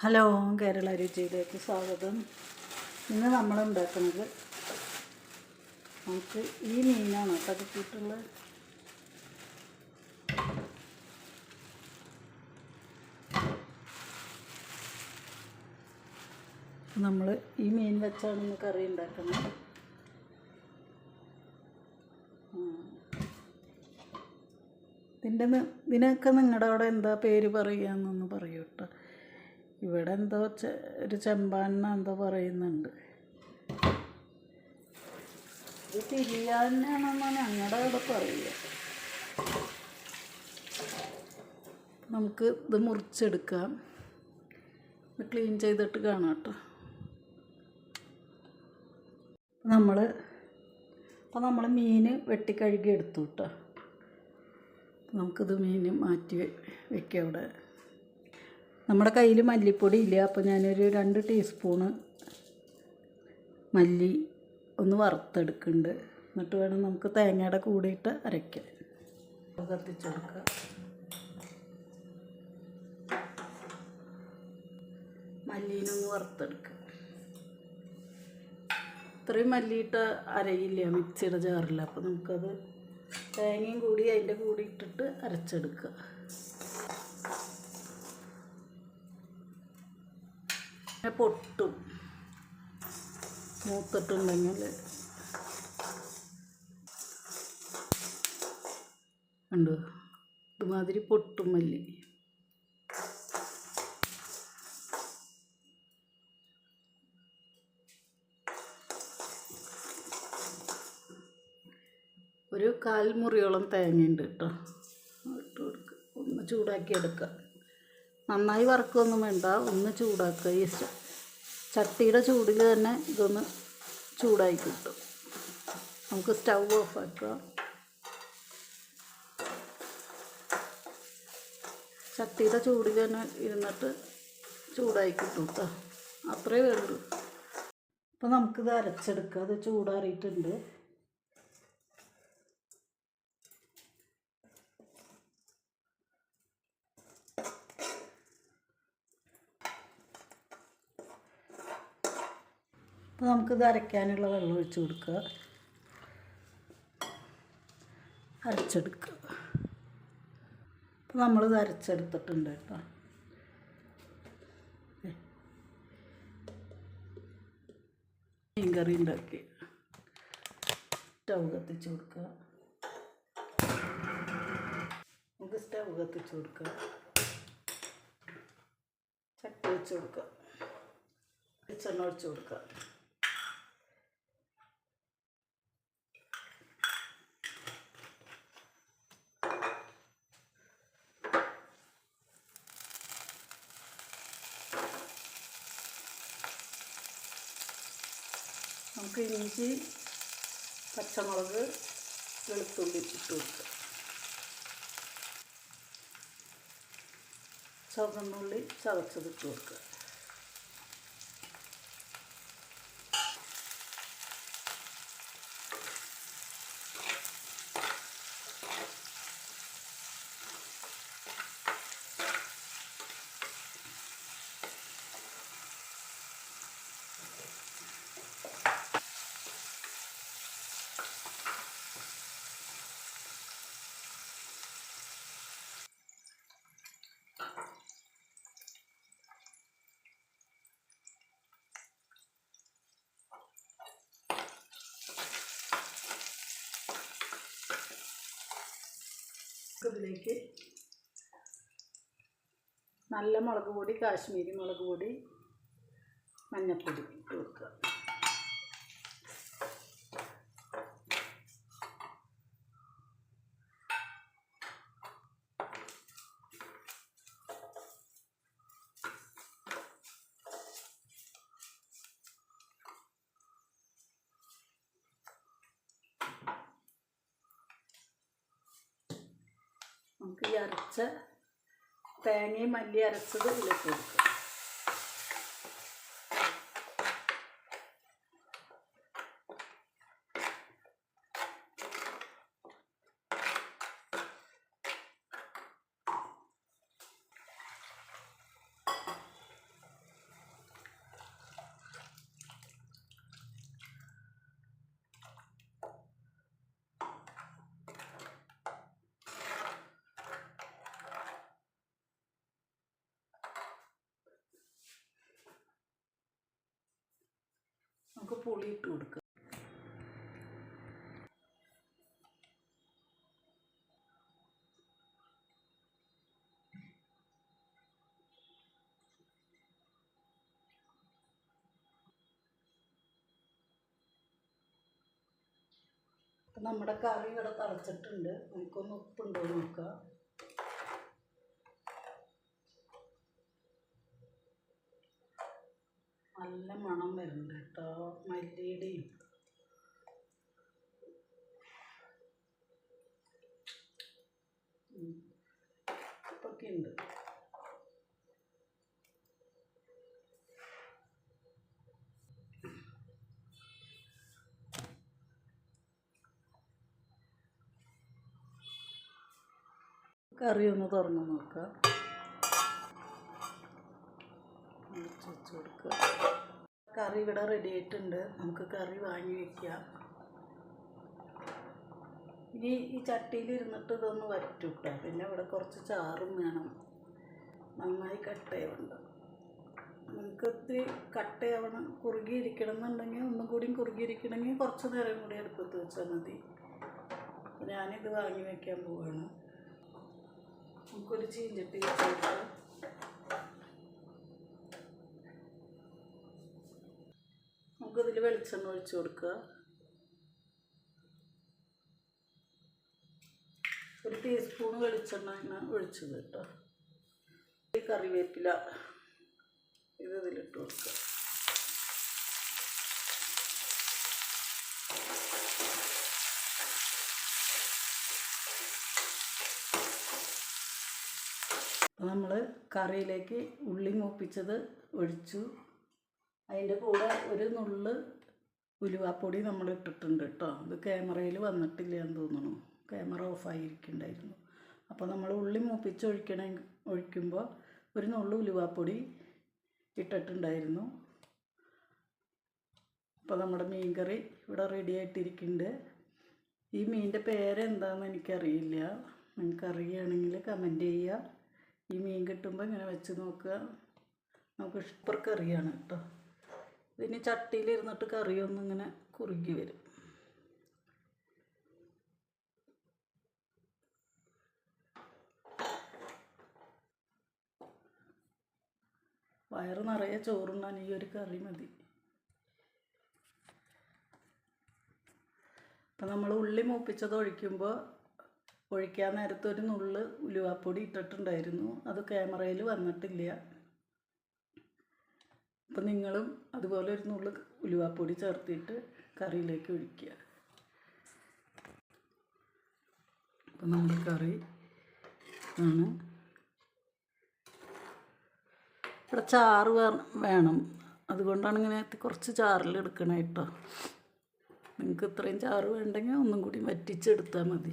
Hello Kerala രുചിയിലേക്ക് സ്വാഗതം. ഇന്ന് നമ്മൾ ഉണ്ടാക്കുന്നത് നമുക്ക് ഈ മീനാണ് കേട്ടോ നമ്മൾ ഈ മീൻ വെച്ചാണ് ഇന്ന് കറി ഉണ്ടാക്കുന്നത്. ഇതിന്റെ ഇതിനൊക്കെ നിങ്ങളുടെ അവിടെ എന്താ പേര് പറയുകയെന്നൊന്ന് പറയൂ കേട്ടോ. ഇവിടെ എന്തോ ഒരു ചെമ്പാൻ എന്തോ പറയുന്നുണ്ട്. ഇത് തിരിയാനാണെന്നാണ് ഞങ്ങളുടെ അവിടെ പറയുക. നമുക്ക് ഇത് മുറിച്ചെടുക്കാം. ഇത് ക്ലീൻ ചെയ്തിട്ട് കാണാം കേട്ടോ. നമ്മൾ അപ്പോൾ നമ്മൾ മീൻ വെട്ടിക്കഴുകി എടുത്തു കേട്ടോ. നമുക്കിത് മീൻ മാറ്റി വെക്കാം അവിടെ. നമ്മുടെ കയ്യിൽ മല്ലിപ്പൊടി ഇല്ല? അപ്പോൾ ഞാനൊരു രണ്ട് ടീസ്പൂണ് മല്ലി ഒന്ന് വറുത്തെടുക്കുന്നുണ്ട്. എന്നിട്ട് വേണം നമുക്ക് തേങ്ങയുടെ കൂടിയിട്ട് അരയ്ക്കാൻ. കത്തിച്ചെടുക്കുക മല്ലീനൊന്ന് വറുത്തെടുക്കുക ഇത്രയും മല്ലിയിട്ട് അരയില്ല? മിക്സിയുടെ ജാറില്ല അപ്പോൾ നമുക്കത് തേങ്ങയും കൂടി അതിന്റെ കൂടി ഇട്ടിട്ട് അരച്ചെടുക്കുക പിന്നെ പൊട്ടും. മൂത്തിട്ടുണ്ടെങ്കിൽ. ഉണ്ടോ ഇതുമാതിരി പൊട്ടും മല്ലി. ഒരു കാൽ മുറിയോളം തേങ്ങയുണ്ട് കേട്ടോ. ഇട്ട് കൊടുക്കുക ഒന്ന് ചൂടാക്കി എടുക്കുക നന്നായി വറക്കൊന്നും വേണ്ട. ഒന്ന് ചൂടാക്കുക. ഈ ചട്ടിയുടെ ചൂടിൽ തന്നെ ഇതൊന്ന് ചൂടായി കിട്ടും. നമുക്ക് സ്റ്റൗ ഓഫ് ആക്കുക. ചട്ടിയുടെ ചൂടിൽ തന്നെ ഇരുന്നിട്ട് ചൂടായി കിട്ടും കേട്ടോ അത്രേ വേണ്ടൂ അപ്പോൾ നമുക്കിത് അരച്ചെടുക്കാം. അത് ചൂടാറിയിട്ടുണ്ട്. അപ്പോൾ നമുക്കിത് അരയ്ക്കാനുള്ള വെള്ളം ഒഴിച്ച് കൊടുക്കുക. അരച്ചെടുക്കുക. അപ്പോൾ നമ്മളിത് അരച്ചെടുത്തിട്ടുണ്ട് കേട്ടോ. മീൻ കറി ഉണ്ടാക്കി. സ്റ്റൗ കത്തിച്ച് കൊടുക്കുക. നമുക്ക് സ്റ്റൗ കത്തിച്ച് കൊടുക്കുക. ചട്ടി വെച്ച് കൊടുക്കുക. വെളിച്ചെണ്ണ ഒഴിച്ച് കൊടുക്കുക. നമുക്ക് ഇഞ്ചി പച്ചമുളക് വെളുത്തുള്ളി ഇട്ട് കൊടുക്കുക ചുവന്നുള്ളി ചതച്ചത് ഇട്ട് കൊടുക്കുക. ഇതിലേക്ക് നല്ല മുളക് പൊടി കാശ്മീരി മുളക് പൊടി മഞ്ഞൾപ്പൊടി ഇട്ട് കൊടുക്കുക. നമുക്ക് ഈ അരച്ച തേങ്ങയും മല്ലി അരച്ചത് ഇതിലേക്ക് കൊടുക്കുക പുളി ഇട്ട് കൊടുക്കുക. നമ്മുടെ കറി ഇവിടെ തിളച്ചിട്ടുണ്ട്. നമുക്കൊന്ന് ഉപ്പുണ്ടോ എന്ന് നോക്കാം നല്ല മണം വരുന്നുണ്ട് കേട്ടോ മല്ലിയുടെയും ഉം. ഉപ്പൊക്കെ ഉണ്ട്. കറി ഒന്ന് തുറന്ന് നോക്കാം. കൊടുക്കുക കറി ഇവിടെ റെഡി ആയിട്ടുണ്ട്. നമുക്ക് കറി വാങ്ങി വെക്കാം. ഇനി ഈ ചട്ടിയിൽ ഇരുന്നിട്ട് ഇതൊന്ന് വറ്റും കേട്ടോ പിന്നെ ഇവിടെ കുറച്ച് ചാറും വേണം. നന്നായി കട്ടയുണ്ട് നമുക്ക് ഇത്തിരി കട്ടയാവണം കുറുകിയിരിക്കണം എന്നുണ്ടെങ്കിൽ ഒന്നും കൂടിയും കുറുകിയിരിക്കണമെങ്കിൽ കുറച്ച് നേരം കൂടി അടുപ്പത്ത് വെച്ചാൽ മതി. ഞാനിത് വാങ്ങി വെക്കാൻ പോവാണ്. നമുക്കൊരു ചീഞ്ചട്ടി വെച്ചിട്ട് നമുക്കിതിൽ വെളിച്ചെണ്ണ ഒഴിച്ചു കൊടുക്കുക ഒരു ടീസ്പൂൺ വെളിച്ചെണ്ണ ഒഴിച്ചത് കേട്ടോ. ഈ കറിവേപ്പില ഇത് ഇതിലിട്ട് കൊടുക്കുക. നമ്മൾ കറിയിലേക്ക് ഉള്ളി മൂപ്പിച്ചത് ഒഴിച്ചു. അതിന്റെ കൂടെ ഒരു നുള്ള് ഉലുവാപ്പൊടി നമ്മൾ ഇട്ടിട്ടുണ്ട് കേട്ടോ. അത് ക്യാമറയിൽ വന്നിട്ടില്ല എന്ന് തോന്നുന്നു. ക്യാമറ ഓഫായിരിക്കുന്നുണ്ടായിരുന്നു. അപ്പോൾ നമ്മൾ ഉള്ളി മൂപ്പിച്ച് ഒഴിക്കണ ഒഴിക്കുമ്പോൾ ഒരു നുള്ളു ഉലുവാപ്പൊടി ഇട്ടിട്ടുണ്ടായിരുന്നു. അപ്പോൾ നമ്മുടെ മീൻ കറി ഇവിടെ റെഡി ആയിട്ടിരിക്കുന്നുണ്ട്. ഈ മീനിന്റെ പേരെന്താണെന്ന് എനിക്കറിയില്ല. നിങ്ങൾക്കറിയുകയാണെങ്കിൽ കമന്റ് ചെയ്യുക. ഈ മീൻ കിട്ടുമ്പോൾ ഇങ്ങനെ വെച്ച് നോക്കുക. നമുക്ക് സൂപ്പർ കറിയാണ് കേട്ടോ. ഇതിന് ചട്ടിയിലിരുന്നിട്ട് കറിയൊന്നും ഇങ്ങനെ കുറുകി വരും. വയറ് നിറയെ ചോറുണ്ണാൻ ഈ ഒരു കറി മതി. അപ്പം നമ്മൾ ഉള്ളി മൂപ്പിച്ചത് ഒഴിക്കുമ്പോൾ ഒഴിക്കാൻ നേരത്ത് ഒരു നുള്ള് ഉലുവാപ്പൊടി ഇട്ടിട്ടുണ്ടായിരുന്നു. അത് ക്യാമറയിൽ വന്നിട്ടില്ല. അപ്പം നിങ്ങളും അതുപോലെ ഒരു നുള്ള് ഉലുവാപ്പൊടി ചേർത്തിട്ട് കറിയിലേക്ക് ഒഴിക്കുക. അപ്പം നമ്മുടെ കറി ആണ്. ഇവിടെ ചാറ് വേണം. അതുകൊണ്ടാണ് ഇങ്ങനെ കുറച്ച് ചാറിൽ എടുക്കണേ കേട്ടോ നിങ്ങൾക്ക് ഇത്രയും ചാറ് വേണ്ടെങ്കിൽ ഒന്നും കൂടി വറ്റിച്ചെടുത്താൽ മതി.